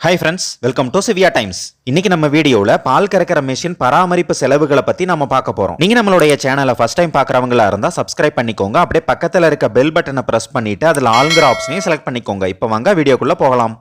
Hi friends welcome to Siviya times இன்னைக்கு நம்ம வீடியோவில் பால் கறக்கிற மிஷின் பராமரிப்பு செலவுகளை பற்றி நம்ம பார்க்க போகிறோம் நீங்கள் நம்மளுடைய சேனலை ஃபர்ஸ்ட் டைம் பார்க்குறவங்களா இருந்தால் சப்ஸ்கிரைப் பண்ணிக்கோங்க. அப்படியே பக்கத்தில் இருக்க பெல் பட்டனை பிரஸ் பண்ணிவிட்டு அதில் ஆளுங்கிற ஆப்ஷனையும் செலக்ட் பண்ணிக்கோங்க. இப்போ வாங்க வீடியோக்குள்ளே போகலாம்.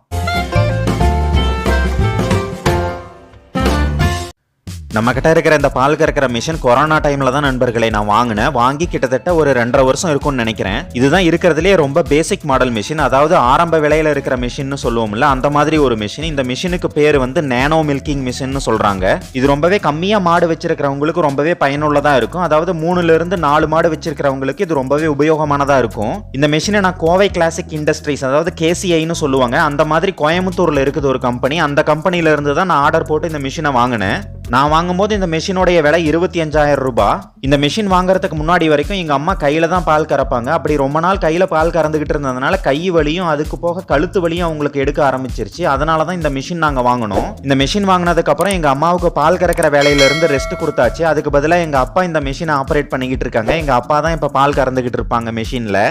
நம்ம கிட்ட இருக்கிற இந்த பால் கறக்கிற மிஷின் கொரோனா டைம்ல தான் நண்பர்களை நான் வாங்கினேன். வாங்கி கிட்டத்தட்ட ஒரு ரெண்டரை வருஷம் இருக்கும்னு நினைக்கிறேன். இதுதான் இருக்கிறதுலே ரொம்ப பேசிக் மாடல் மிஷின் அதாவது ஆரம்ப விலையில இருக்கிற மிஷின்னு சொல்லுவோம்ல அந்த மாதிரி ஒரு மிஷின் இந்த மிஷினுக்கு பேர் வந்து நேனோ மில்கிங் மிஷின் சொல்றாங்க. இது ரொம்பவே கம்மியா மாடு வச்சிருக்கிறவங்களுக்கு ரொம்பவே பயனுள்ளதா இருக்கும். அதாவது மூணுல இருந்து நாலு மாடு வச்சிருக்கிறவங்களுக்கு இது ரொம்பவே உபயோகமானதா இருக்கும். இந்த மிஷினை நான் கோவை கிளாசிக் இண்டஸ்ட்ரீஸ் அதாவது கேசிஐன்னு சொல்லுவாங்க. அந்த மாதிரி கோயம்புத்தூர்ல இருக்குது ஒரு கம்பெனி அந்த கம்பெனில இருந்து தான் நான் ஆர்டர் போட்டு இந்த மிஷினை வாங்கினேன். நான் வாங்கும்போது இந்த மிஷினுடைய விலை இருபத்தி அஞ்சாயிரம் ரூபாய் இந்த மிஷின் வாங்குறதுக்கு முன்னாடி வரைக்கும் எங்கள் அம்மா கையில் தான் பால் கறப்பாங்க. அப்படி ரொம்ப நாள் கையில் பால் கறந்துக்கிட்டு இருந்ததுனால கை வலியும் அதுக்கு போக கழுத்து வலியும் அவங்களுக்கு எடுக்க ஆரம்பிச்சிருச்சு. அதனால தான் இந்த மிஷின் நாங்கள் வாங்கினோம். இந்த மிஷின் வாங்கினதுக்கப்புறம் எங்கள் அம்மாவுக்கு பால் கறக்கிற வேலையிலேருந்து ரெஸ்ட் கொடுத்தாச்சு. அதுக்கு பதிலாக எங்கள் அப்பா இந்த மிஷினை ஆப்ரேட் பண்ணிக்கிட்டு இருக்காங்க. எங்கள் அப்பா தான் இப்போ பால் கறந்துக்கிட்டு இருப்பாங்க மிஷினில்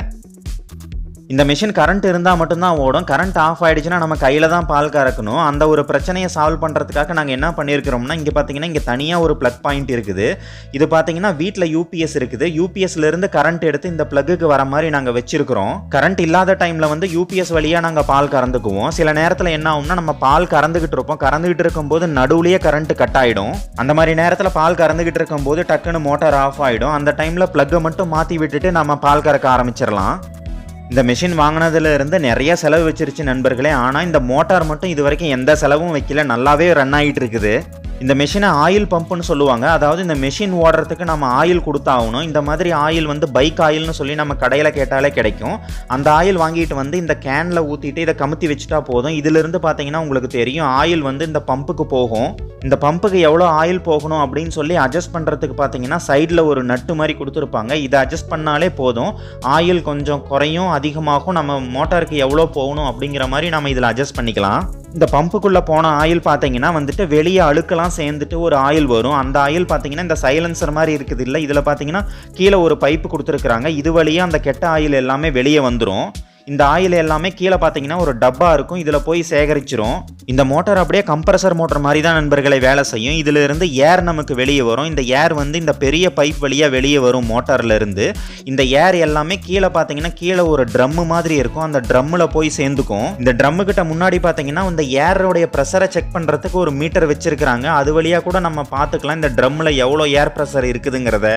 இந்த மிஷின் கரண்ட் இருந்தால் மட்டும்தான் ஓடும் கரண்ட் ஆஃப் ஆகிடுச்சுன்னா நம்ம கையில் தான் பால் கறக்கணும். அந்த ஒரு பிரச்சனையை சால்வ் பண்ணுறதுக்காக நாங்கள் என்ன பண்ணியிருக்கிறோம்னா இங்கே பார்த்தீங்கன்னா இங்கே தனியாக ஒரு ப்ளக் பாயிண்ட் இருக்குது. இது பார்த்தீங்கன்னா வீட்டில் யூபிஎஸ் இருக்குது. யூபிஎஸ்லேருந்து கரண்ட் எடுத்து இந்த ப்ளக்குக்கு வர மாதிரி நாங்கள் வச்சிருக்கிறோம். கரண்ட் இல்லாத டைமில் வந்து யூபிஎஸ் வழியாக நாங்கள் பால் கறந்துக்குவோம். சில நேரத்தில் என்ன ஆகும்னா நம்ம பால் கறந்துக்கிட்டு இருப்போம். கறந்துக்கிட்டு இருக்கும்போது நடுவுலேயே கரண்ட் கட் ஆகிடும் அந்த மாதிரி நேரத்தில் பால் கறந்துக்கிட்டு இருக்கும்போது டக்குன்னு மோட்டார் ஆஃப் ஆகிடும் அந்த டைமில் ப்ளக்கை மட்டும் மாற்றி விட்டுட்டு நம்ம பால் கறக்க ஆரம்பிச்சிடலாம். இந்த மிஷின் வாங்கினதுல இருந்து நிறைய செலவு வச்சிருச்சு நண்பர்களே. ஆனால் இந்த மோட்டார் மட்டும் இது வரைக்கும் எந்த செலவும் வைக்கல. நல்லாவே ரன் ஆகிட்டு இருக்குது. இந்த மிஷினை ஆயில் பம்புன்னு சொல்லுவாங்க. அதாவது இந்த மிஷின் ஓடுறதுக்கு நம்ம ஆயில் கொடுத்தாகணும். இந்த மாதிரி ஆயில் வந்து பைக் ஆயில்னு சொல்லி நம்ம கடையில் கேட்டாலே கிடைக்கும். அந்த ஆயில் வாங்கிட்டு வந்து இந்த கேனில் ஊற்றிட்டு இதை கமுத்தி வச்சுட்டா போதும். இதிலிருந்து பார்த்தீங்கன்னா உங்களுக்கு தெரியும். ஆயில் வந்து இந்த பம்புக்கு போகும். இந்த பம்புக்கு எவ்வளோ ஆயில் போகணும் அப்படின்னு சொல்லி அட்ஜஸ்ட் பண்ணுறதுக்கு பார்த்தீங்கன்னா சைடில் ஒரு நட்டு மாதிரி கொடுத்துருப்பாங்க. இதை அட்ஜஸ்ட் பண்ணாலே போதும். ஆயில் கொஞ்சம் குறையும் அதிகமாகும். நம்ம மோட்டாருக்கு எவ்வளோ போகணும் அப்படிங்கிற மாதிரி நம்ம இதில் அட்ஜஸ்ட் பண்ணிக்கலாம். இந்த பம்புக்குள்ளே போன ஆயில் பார்த்தீங்கன்னா வந்துட்டு வெளியே அழுக்கெல்லாம் சேர்ந்துட்டு ஒரு ஆயில் வரும். அந்த ஆயில் பார்த்தீங்கன்னா இந்த சைலன்சர் மாதிரி இருக்குது இல்லை. இதில் பார்த்தீங்கன்னா கீழே ஒரு பைப்பு கொடுத்துருக்குறாங்க. இது வழியாக அந்த கெட்ட ஆயில் எல்லாமே வெளியே வந்துடும் இந்த ஆயில் எல்லாமே கீழே பார்த்தீங்கன்னா ஒரு டப்பா இருக்கும். இதில் போய் சேகரிச்சிரும். இந்த மோட்டார் அப்படியே கம்ப்ரஸர் மோட்டர் மாதிரி தான் நண்பர்களை வேலை செய்யும். இதில் இருந்து ஏர் நமக்கு வெளியே வரும். இந்த ஏர் வந்து இந்த பெரிய பைப் வழியாக வெளியே வரும் மோட்டார்ல இருந்து. இந்த ஏர் எல்லாமே கீழே பார்த்தீங்கன்னா கீழே ஒரு ட்ரம்மு மாதிரி இருக்கும். அந்த ட்ரம்மில் போய் சேர்ந்துக்கும். இந்த ட்ரம்மு கிட்ட முன்னாடி பார்த்தீங்கன்னா இந்த ஏரோடைய ப்ரெஷரை செக் பண்ணுறதுக்கு ஒரு மீட்டர் வச்சிருக்கிறாங்க. அது வழியாக கூட நம்ம பார்த்துக்கலாம். இந்த ட்ரம்மில் எவ்வளோ ஏர் ப்ரெஷர் இருக்குதுங்கிறத.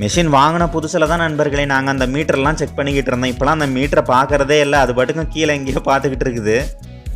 மிஷின் வாங்கின புதுசில் தான் நண்பர்களே நாங்கள் அந்த மீட்டர்லாம் செக் பண்ணிக்கிட்டு இருந்தோம். இப்போலாம் அந்த மீட்டரை பார்க்குறதே இல்லை. அது பாட்டுக்கும் கீழே எங்கேயோ பார்த்துக்கிட்டு இருக்குது.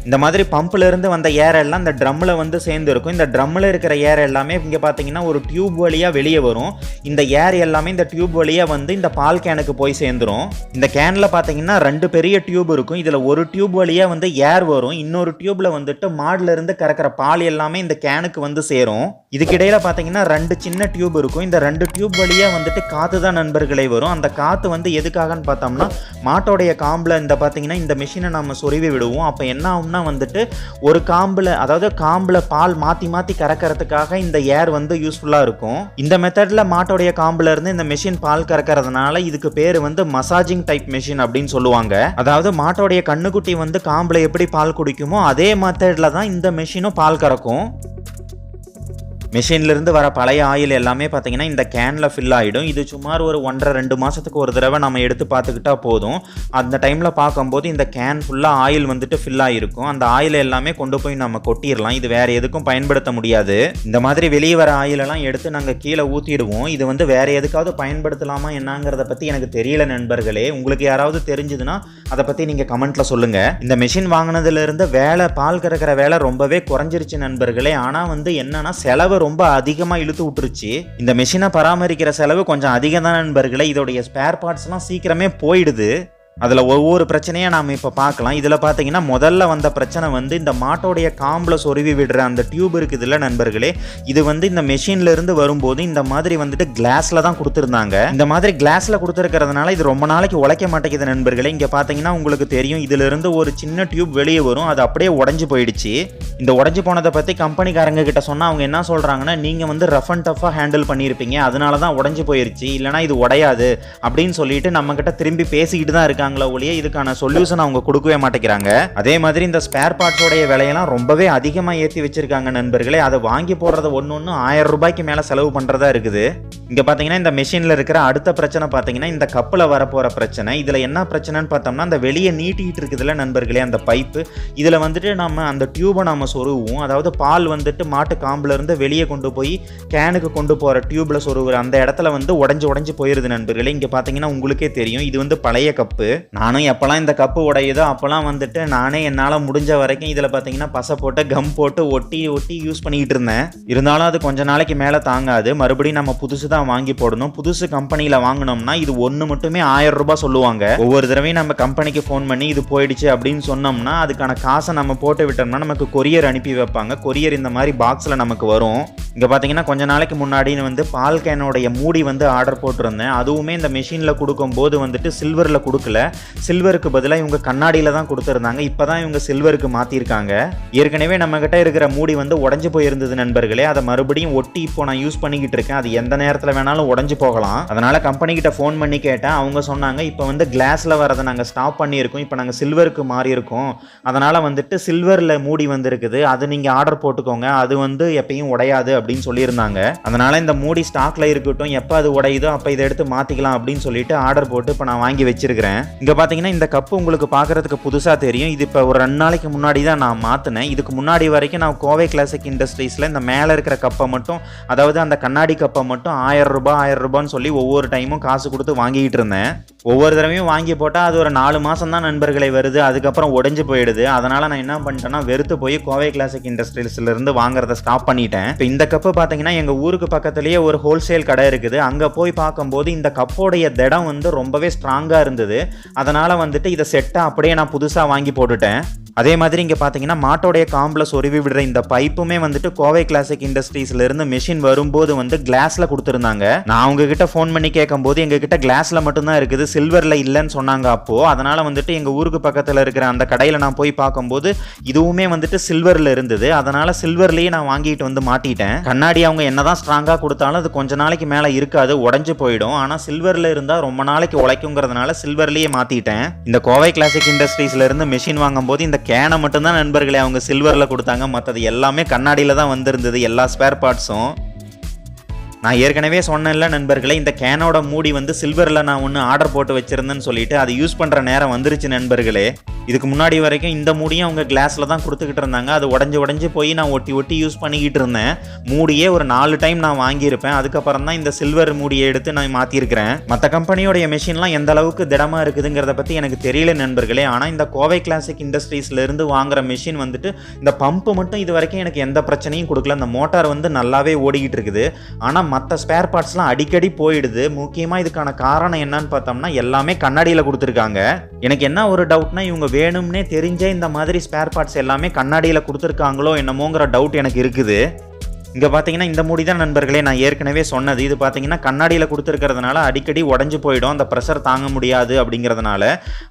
இந்த மாதிரி பம்ப்லேருந்து வந்த ஏர் எல்லாம் இந்த ட்ரம்மில் வந்து சேர்ந்து இருக்கும் இந்த ட்ரம்மில் இருக்கிற ஏர் எல்லாமே இங்கே பார்த்தீங்கன்னா ஒரு டியூப் வழியாக வெளியே வரும். இந்த ஏர் எல்லாமே இந்த டியூப் வழியாக வந்து இந்த பால் கேனுக்கு போய் சேர்ந்துரும். இந்த கேனில் பார்த்தீங்கன்னா ரெண்டு பெரிய டியூப் இருக்கும். இதில் ஒரு டியூப் வழியாக வந்து ஏர் வரும். இன்னொரு டியூப்பில் வந்துட்டு மாடுலிருந்து கறக்கிற பால் எல்லாமே இந்த கேனுக்கு வந்து சேரும். இதுக்கிடையில் பார்த்தீங்கன்னா ரெண்டு சின்ன டியூப் இருக்கும். இந்த ரெண்டு டியூப் வழியாக வந்துட்டு காற்று தான் நண்பர்களே வரும். அந்த காற்று வந்து எதுக்காகன்னு பார்த்தோம்னா மாட்டோடைய காம்பில் இந்த பார்த்தீங்கன்னா இந்த மிஷினை நம்ம சொருவி விடுவோம். அப்போ என்ன ஆகும்னா வந்துட்டு ஒரு காம்பில் அதாவது காம்பில் பால் மாற்றி மாற்றி கறக்கிறதுக்காக இந்த ஏர் வந்து யூஸ்ஃபுல்லாக இருக்கும். இந்த மெத்தடில் மாட்டோடைய காம்பில் இருந்து இந்த மிஷின் பால் கறக்கிறதுனால இதுக்கு பேர் வந்து மசாஜிங் டைப் மிஷின் அப்படின்னு சொல்லுவாங்க. அதாவது மாட்டோடைய கண்ணுக்குட்டி வந்து காம்பில் எப்படி பால் குடிக்குமோ அதே மெத்தடில் தான் இந்த மிஷினும் பால் கறக்கும். மிஷின்லேருந்து வர பழைய ஆயில் எல்லாமே பார்த்தீங்கன்னா இந்த கேனில் ஃபில் ஆகிடும் இது சுமார் ஒரு ஒன்றரை ரெண்டு மாதத்துக்கு ஒரு தடவை நம்ம எடுத்து பார்த்துக்கிட்டா போதும். அந்த டைமில் பார்க்கும்போது இந்த கேன் ஃபுல்லாக ஆயில் வந்துட்டு ஃபில் ஆகிருக்கும் அந்த ஆயில் எல்லாமே கொண்டு போய் நம்ம கொட்டிடலாம். இது வேறு எதுக்கும் பயன்படுத்த முடியாது. இந்த மாதிரி வெளியே வர ஆயிலெல்லாம் எடுத்து நாங்கள் கீழே ஊற்றிடுவோம் இது வந்து வேறு எதுக்காவது பயன்படுத்தலாமா என்னங்கிறத பற்றி எனக்கு தெரியல நண்பர்களே. உங்களுக்கு யாராவது தெரிஞ்சதுன்னா அதை பற்றி நீங்கள் கமெண்ட்டில் சொல்லுங்கள் இந்த மிஷின் வாங்கினதுலேருந்து வேலை பால் கறக்கிற வேலை ரொம்பவே குறைஞ்சிருச்சு நண்பர்களே. ஆனால் வந்து என்னென்னா செலவு ரொம்ப அதிகமாக இழுத்து விட்டுருச்சு. இந்த மிஷினை பராமரிக்கிற செலவு கொஞ்சம் அதிகம் தான் நண்பர்களே. இதோடைய ஸ்பேர் பார்ட்ஸ்லாம் சீக்கிரமே போயிடுது. அதில் ஒவ்வொரு பிரச்சனையாக நாம் இப்போ பார்க்கலாம். இதில் பார்த்தீங்கன்னா முதல்ல வந்த பிரச்சனை வந்து இந்த மாட்டோடைய காம்பில் சொருவி விடுற அந்த டியூப் இருக்குதுல்ல நண்பர்களே? இது வந்து இந்த மெஷின்லேருந்து வரும்போது இந்த மாதிரி வந்துட்டு கிளாஸில் தான் கொடுத்துருந்தாங்க. இந்த மாதிரி கிளாஸில் கொடுத்துருக்கிறதுனால இது ரொம்ப நாளைக்கு உழைக்க மாட்டேங்குது நண்பர்களே. இங்கே பார்த்தீங்கன்னா உங்களுக்கு தெரியும் இதிலிருந்து ஒரு சின்ன டியூப் வெளியே வரும். அது அப்படியே உடஞ்சி போயிடுச்சு. இந்த உடஞ்சி போனதை பற்றி கம்பெனிக்காரங்க கிட்ட சொன்னால் அவங்க என்ன சொல்கிறாங்கன்னா நீங்கள் வந்து ரஃப் அண்ட் டஃபாக ஹேண்டில் பண்ணியிருப்பீங்க. அதனால தான் உடஞ்சி போயிருச்சு. இல்லைனா இது உடையாது. அப்படின்னு சொல்லிட்டு நம்மக்கிட்ட திரும்பி பேசிக்கிட்டு தான் இருக்காங்க. இருக்காங்களோ ஒழிய இதுக்கான சொல்யூஷன் அவங்க கொடுக்கவே மாட்டேங்கிறாங்க. அதே மாதிரி இந்த ஸ்பேர் பார்ட்ஸோடைய விலையெல்லாம் ரொம்பவே அதிகமாக ஏற்றி வச்சிருக்காங்க நண்பர்களே. அதை வாங்கி போடுறது ஒன்று ஒன்று ஆயிரம் ரூபாய்க்கு மேலே செலவு பண்ணுறதா இருக்குது. இங்கே பார்த்தீங்கன்னா இந்த மிஷினில் இருக்கிற அடுத்த பிரச்சனை பார்த்தீங்கன்னா இந்த கப்பில் வரப்போகிற பிரச்சனை. இதில் என்ன பிரச்சனைன்னு பார்த்தோம்னா அந்த வெளியே நீட்டிகிட்டு இருக்குதுல்ல நண்பர்களே அந்த பைப்பு இதில் வந்துட்டு நம்ம அந்த டியூபை நம்ம சொருவோம் அதாவது பால் வந்துட்டு மாட்டு காம்புலேருந்து வெளியே கொண்டு போய் கேனுக்கு கொண்டு போகிற டியூப்பில் சொருவுற அந்த இடத்துல வந்து உடஞ்சி உடஞ்சி போயிடுது நண்பர்களே. இங்கே பார்த்தீங்கன்னா உங்களுக்கே தெரியும். இது வந்து பழைய கப்பு நானும் எப்போல்லாம் இந்த கப்பு உடையுதோ அப்போல்லாம் வந்துட்டு நானே என்னால் முடிஞ்ச வரைக்கும் இதில் பார்த்தீங்கன்னா பசை போட்டு கம் போட்டு ஒட்டி ஒட்டி யூஸ் பண்ணிக்கிட்டு இருந்தேன். இருந்தாலும் அது கொஞ்ச நாளைக்கு மேலே தாங்காது. மறுபடியும் நம்ம புதுசு தான் வாங்கி போடணும். புதுசு கம்பெனியில் வாங்கினோம்னா இது ஒன்று மட்டுமே ஆயிரம் ரூபாய் சொல்லுவாங்க. ஒவ்வொரு தடவையும் நம்ம கம்பெனிக்கு ஃபோன் பண்ணி இது போயிடுச்சு அப்படின்னு சொன்னோம்னா அதுக்கான காசை நம்ம போட்டு விட்டோம்னா நமக்கு கொரியர் அனுப்பி வைப்பாங்க. கொரியர் இந்த மாதிரி பாக்ஸில் நமக்கு வரும். இங்கே பார்த்தீங்கன்னா கொஞ்ச நாளைக்கு முன்னாடி வந்து பால் கேனோடைய மூடி வந்து ஆர்டர் போட்டிருந்தேன். அதுவுமே இந்த மிஷினில் கொடுக்கும்போது வந்துட்டு சில்வரில் கொடுக்கல. சில்வருக்கு பதிலாக இவங்க கண்ணாடியில் தான் கொடுத்துருந்தாங்க. இப்போ தான் இவங்க சில்வருக்கு மாற்றிருக்காங்க ஏற்கனவே நம்மக்கிட்ட இருக்கிற மூடி வந்து உடஞ்சி போயிருந்தது நண்பர்களே. அதை மறுபடியும் ஒட்டி இப்போ நான் யூஸ் பண்ணிக்கிட்டு இருக்கேன். அது எந்த நேரத்தில் வேணாலும் உடஞ்சி போகலாம். அதனால் கம்பெனிக்கிட்ட ஃபோன் பண்ணி கேட்டேன். அவங்க சொன்னாங்க இப்போ வந்து கிளாஸில் வரதை நாங்கள் ஸ்டாப் பண்ணியிருக்கோம். இப்போ நாங்கள் சில்வருக்கு மாறி இருக்கோம் அதனால் வந்துட்டு சில்வரில் மூடி வந்திருக்குது. அது நீங்கள் ஆர்டர் போட்டுக்கோங்க. அது வந்து எப்பயும் உடையாது அப்படின்னு சொல்லியிருந்தாங்க. அதனால் இந்த மூடி ஸ்டாக்ல இருக்கட்டும் எப்போ அது உடையுதோ அப்போ இதை எடுத்து மாற்றிக்கலாம் அப்படின்னு சொல்லிட்டு ஆர்டர் போட்டு இப்போ நான் வாங்கி வச்சிருக்கிறேன். இங்கே பார்த்தீங்கன்னா இந்த கப்பு உங்களுக்கு பார்க்குறதுக்கு புதுசாக தெரியும். இது இப்போ ஒரு ரெண்டு நாளைக்கு முன்னாடி தான் நான் மாற்றினேன் இதுக்கு முன்னாடி வரைக்கும் நான் கோவை கிளாசிக் இண்டஸ்ட்ரீஸில் இந்த மேலே இருக்கிற கப்பை மட்டும் அதாவது அந்த கண்ணாடி கப்பை மட்டும் ஆயிரம் ரூபாய் ஆயிரம் ரூபான்னு சொல்லி ஒவ்வொரு டைமும் காசு கொடுத்து வாங்கிட்டு இருந்தேன். ஒவ்வொரு தடவையும் வாங்கி போட்டால் அது ஒரு நாலு மாதம் தான் நண்பர்களை வருது. அதுக்கப்புறம் உடஞ்சி போயிடுது. அதனால் நான் என்ன பண்ணிட்டேன்னா வெறுத்து போய் கோவை கிளாசிக் இண்டஸ்ட்ரீஸ்லேருந்து வாங்குறத ஸ்டாப் பண்ணிட்டேன். இப்போ இந்த கப்பு பார்த்தீங்கன்னா எங்கள் ஊருக்கு பக்கத்துலேயே ஒரு ஹோல்சேல் கடை இருக்குது. அங்கே போய் பார்க்கும்போது இந்த கப்போடைய திடம் வந்து ரொம்பவே ஸ்ட்ராங்காக இருந்தது. அதனால் வந்துட்டு இதை செட்டாக அப்படியே நான் புதுசாக வாங்கி போட்டுட்டேன். அதே மாதிரி இங்கே பார்த்தீங்கன்னா மாட்டோடைய காம்பில் சொருவி விடுற இந்த பைப்புமே வந்துட்டு கோவை கிளாசிக் இண்டஸ்ட்ரீஸ்ல இருந்து வரும்போது வந்து கிளாஸில் கொடுத்துருந்தாங்க. நான் உங்ககிட்ட ஃபோன் பண்ணி கேட்கும்போது எங்க கிட்ட கிளாஸில் மட்டும்தான் இருக்குது சில்வரில் இல்லைன்னு சொன்னாங்க அப்போ. அதனால வந்துட்டு எங்கள் ஊருக்கு பக்கத்தில் இருக்கிற அந்த கடையில் நான் போய் பார்க்கும்போது இதுவுமே வந்துட்டு சில்வரில் இருந்தது. அதனால சில்வர்லேயே நான் வாங்கிட்டு வந்து மாட்டிட்டேன். கண்ணாடி அவங்க என்னதான் ஸ்ட்ராங்காக கொடுத்தாலும் அது கொஞ்ச நாளைக்கு மேலே இருக்காது உடஞ்சு போயிடும். ஆனால் சில்வரில் இருந்தால் ரொம்ப நாளைக்கு உழைக்குங்கிறதுனால சில்வர்லேயே மாற்றிட்டேன் இந்த கோவை கிளாசிக் இண்டஸ்ட்ரீஸ்ல இருந்து வாங்கும்போது இந்த கேனை மட்டும்தான் நண்பர்களே அவங்க சில்வரில் கொடுத்தாங்க. மற்றது எல்லாமே கண்ணாடியில் தான் வந்திருந்தது. எல்லா ஸ்பேர் பார்ட்ஸும் நான் ஏற்கனவே சொன்னேன்ல நண்பர்களே இந்த கேனோட மூடி வந்து சில்வரில் நான் ஒன்று ஆர்டர் போட்டு வச்சிருந்தேன்னு சொல்லிட்டு அது யூஸ் பண்ணுற நேரம் வந்துருச்சு நண்பர்களே. இதுக்கு முன்னாடி வரைக்கும் இந்த மூடியும் அவங்க கிளாஸில் தான் கொடுத்துக்கிட்டு இருந்தாங்க. அது உடஞ்சி உடஞ்சி போய் நான் ஒட்டி ஒட்டி யூஸ் பண்ணிக்கிட்டு இருந்தேன். மூடியே ஒரு நாலு டைம் நான் வாங்கியிருப்பேன். அதுக்கப்புறம் தான் இந்த சில்வர் மூடியை எடுத்து நான் மாற்றிருக்கிறேன் மற்ற கம்பெனியோடைய மெஷின்லாம் எந்த அளவுக்கு திடமாக இருக்குதுங்கிறத பற்றி எனக்கு தெரியல நண்பர்களே. ஆனால் இந்த கோவை கிளாசிக் இண்டஸ்ட்ரீஸ்லேருந்து வாங்குற மெஷின் வந்துட்டு இந்த பம்பு மட்டும் இது வரைக்கும் எனக்கு எந்த பிரச்சனையும் கொடுக்கல. அந்த மோட்டார் வந்து நல்லாவே ஓடிக்கிட்டு இருக்குது. ஆனால் மற்ற ஸ்பேர் பார்ட்ஸ்லாம் அடிக்கடி போயிடுது. முக்கியமாக இதுக்கான காரணம் என்னன்னு பார்த்தோம்னா எல்லாமே கண்ணாடியில் கொடுத்துருக்காங்க. எனக்கு என்ன ஒரு டவுட்னா இவங்க வேணும்னே தெரிஞ்சே இந்த மாதிரி ஸ்பேர் பார்ட்ஸ் எல்லாமே கண்ணாடியில் கொடுத்துருக்காங்களோ என்னமோங்கிற டவுட் எனக்கு இருக்குது. இங்கே பார்த்தீங்கன்னா இந்த மூடி தான் நண்பர்களே நான் ஏற்கனவே சொன்னது. இது பார்த்தீங்கன்னா கண்ணாடியில் கொடுத்துருக்கிறதுனால அடிக்கடி உடஞ்சி போயிடும். அந்த ப்ரெஷர் தாங்க முடியாது அப்படிங்கிறதுனால.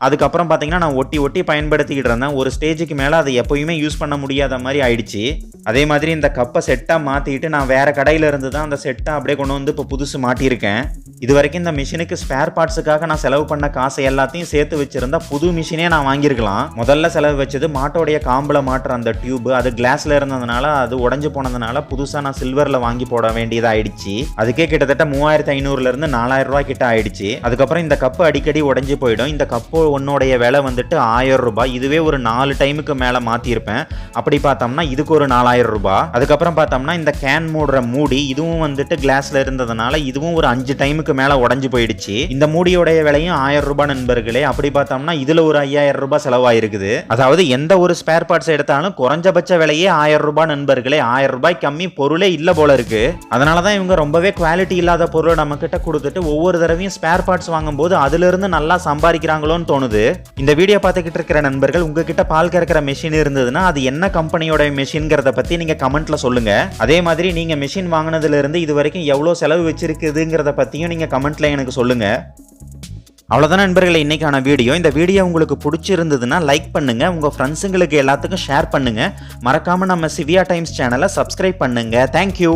அதுக்கப்புறம் பார்த்தீங்கன்னா நான் ஒட்டி ஒட்டி பயன்படுத்திக்கிட்டு இருந்தேன். ஒரு ஸ்டேஜுக்கு மேலே அதை எப்போயுமே யூஸ் பண்ண முடியாத மாதிரி ஆயிடுச்சு. அதே மாதிரி இந்த கப்பை செட்டாக மாற்றிட்டு நான் வேறு கடையில் இருந்து தான் அந்த செட்டை அப்படியே கொண்டு வந்து இப்போ புதுசு மாட்டியிருக்கேன். இது வரைக்கும் இந்த மிஷினுக்கு ஸ்பேர் பார்ட்ஸுக்காக நான் செலவு பண்ண காசை எல்லாத்தையும் சேர்த்து வச்சிருந்தா புது மிஷினே நான் வாங்கியிருக்கலாம். முதல்ல செலவு வச்சது மாட்டோடைய காம்பில் மாட்டுற அந்த டியூப் அது கிளாஸில் இருந்ததுனால அது உடஞ்சு போனதுனால புதுசாக நான் சில்வரில் வாங்கி போட வேண்டியதாக ஆயிடுச்சு அதுக்கே கிட்டத்தட்ட மூவாயிரத்தி ஐநூறுலேருந்து நாலாயிரம் ரூபாய் கிட்ட ஆயிடுச்சு. அதுக்கப்புறம் இந்த கப்பு அடிக்கடி உடஞ்சி போயிடும். இந்த கப்பு ஒன்னுடைய விலை வந்துட்டு ஆயிரம் ரூபாய். இதுவே ஒரு நாலு டைமுக்கு மேலே மாற்றிருப்பேன் அப்படி பார்த்தோம்னா இதுக்கு ஒரு நாலாயிரம் ரூபாய். அதுக்கப்புறம் பார்த்தோம்னா இந்த கேன் மூடுற மூடி இதுவும் வந்துட்டு கிளாஸில் இருந்ததுனால இதுவும் ஒரு அஞ்சு டைமுக்கு மேலே உடஞ்சி போயிடுச்சு. இந்த மூடியோடைய விலையும் ஆயிரம் ரூபாய் நண்பர்களே அப்படி பார்த்தோம்னா இதுல ஒரு ஐயாயிரம் ரூபாய் செலவாயிருக்குது. அதாவது எந்த ஒரு ஸ்பேர் பார்ட்ஸ் எடுத்தாலும் குறைஞ்சபட்ச விலையே ஆயிரம் ரூபாய் நண்பர்களே ஆயிரம் ரூபாய் கம்மி பொருளே இல்ல போல இருக்கு. அதனால தான் இவங்க ரொம்பவே குவாலிட்டி இல்லாத பொருளை நம்ம கிட்ட கொடுத்துட்டு ஒவ்வொரு தடவையும் ஸ்பேர் பார்ட்ஸ் வாங்கும்போது அதுல இருந்து நல்லா சம்பாதிக்கிறாங்களோன்னு தோணுது. இந்த வீடியோ பார்த்துக்கிட்டு இருக்கிற நண்பர்கள் உங்ககிட்ட பால் கறக்கிற மெஷின் இருந்ததுன்னா அது என்ன கம்பெனியோட மெஷின்ங்கிறத பத்தி நீங்க கமெண்ட்ல சொல்லுங்க. அதே மாதிரி நீங்க மெஷின் வாங்கினதுல இருந்து இது வரைக்கும் எவ்வளவு செலவு வச்சிருக்குதுங்கிறத பத்தியும் நீங்கள் கமெண்ட்ல எனக்கு சொல்லுங்க. அவ்வளோதான் நண்பர்களே இன்னைக்கான வீடியோ. இந்த வீடியோ உங்களுக்கு பிடிச்சிருந்ததுன்னா லைக் பண்ணுங்க. உங்க ஃப்ரெண்ட்ஸுங்களுக்கு எல்லாத்துக்கும் ஷேர் பண்ணுங்க. மறக்காம நம்ம சிவியா டைம்ஸ் சேனலை சப்ஸ்கிரைப் பண்ணுங்க. Thank you